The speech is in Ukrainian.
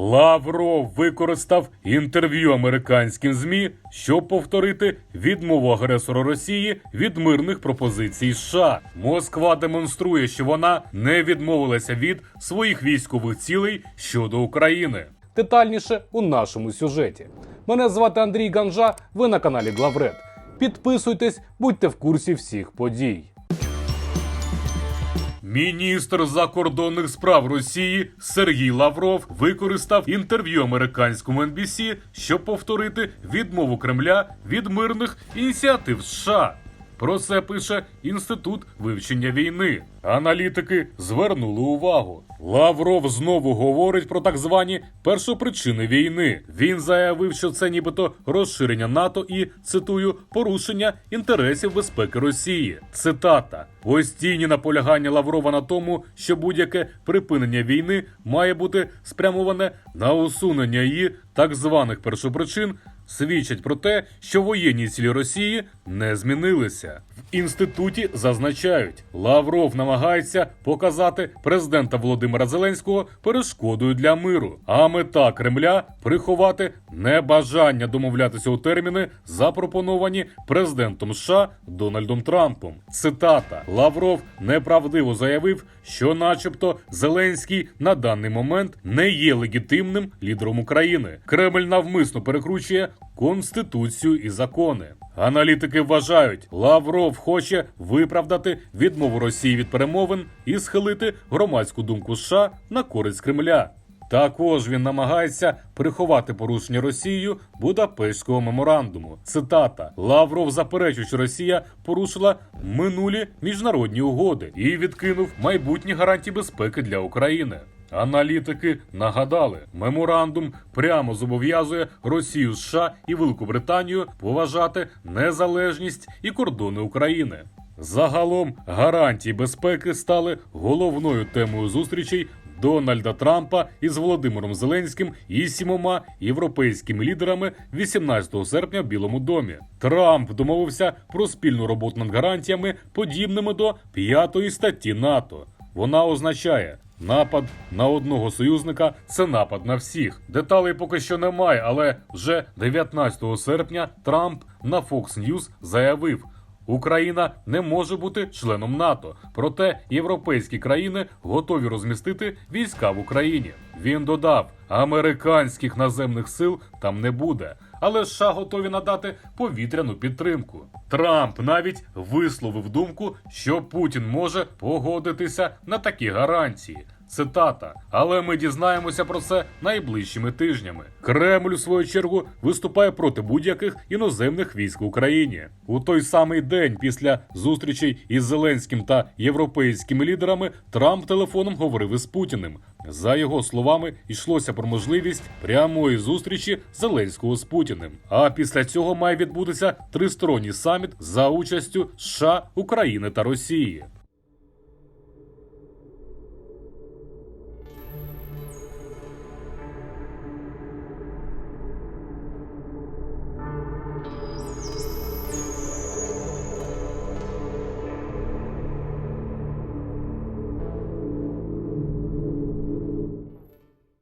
Лавров використав інтерв'ю американським змі, щоб повторити відмову агресора Росії від мирних пропозицій США. Москва демонструє, що вона не відмовилася від своїх військових цілей щодо України. Детальніше у нашому сюжеті. Мене звати Андрій Ганжа. Ви на каналі Главред. Підписуйтесь, будьте в курсі всіх подій. Міністр закордонних справ Росії Сергій Лавров використав інтерв'ю американському NBC, щоб повторити відмову Кремля від мирних ініціатив США. Про це пише Інститут вивчення війни. Аналітики звернули увагу. Лавров знову говорить про так звані першопричини війни. Він заявив, що це нібито розширення НАТО і цитую порушення інтересів безпеки Росії. Цитата: постійні наполягання Лаврова на тому, що будь-яке припинення війни має бути спрямоване на усунення її так званих першопричин свідчать про те, що воєнні цілі Росії не змінилися. В інституті зазначають, Лавров намагається показати президента Володимира Зеленського перешкодою для миру, а мета Кремля приховати небажання домовлятися у терміни, запропоновані президентом США Дональдом Трампом. Цитата Лавров неправдиво заявив, що, начебто, Зеленський на даний момент не є легітимним лідером України. Кремль навмисно перекручує конституцію і закони. Аналітики вважають, Лавров хоче виправдати відмову Росії від перемовин і схилити громадську думку США на користь Кремля. Також він намагається приховати порушення Росією Будапештського меморандуму. Цитата Лавров заперечує, що Росія порушила минулі міжнародні угоди і відкинув майбутні гарантії безпеки для України. Аналітики нагадали, меморандум прямо зобов'язує Росію, США і Велику Британію поважати незалежність і кордони України. Загалом гарантії безпеки стали головною темою зустрічей Дональда Трампа із Володимиром Зеленським і сімома європейськими лідерами 18 серпня в Білому домі. Трамп домовився про спільну роботу над гарантіями, подібними до п'ятої статті НАТО. Вона означає. Напад на одного союзника це напад на всіх. Деталей поки що немає, але вже 19 серпня Трамп на Fox News заявив, Україна не може бути членом НАТО, проте європейські країни готові розмістити війська в Україні. Він додав, американських наземних сил там не буде, але США готові надати повітряну підтримку. Трамп навіть висловив думку, що Путін може погодитися на такі гарантії. Цитата, але ми дізнаємося про це найближчими тижнями. Кремль, у свою чергу, виступає проти будь-яких іноземних військ в Україні. У той самий день після зустрічей із Зеленським та європейськими лідерами Трамп телефоном говорив із Путіним. За його словами, йшлося про можливість прямої зустрічі Зеленського з Путіним. А після цього має відбутися тристоронній саміт за участю США, України та Росії.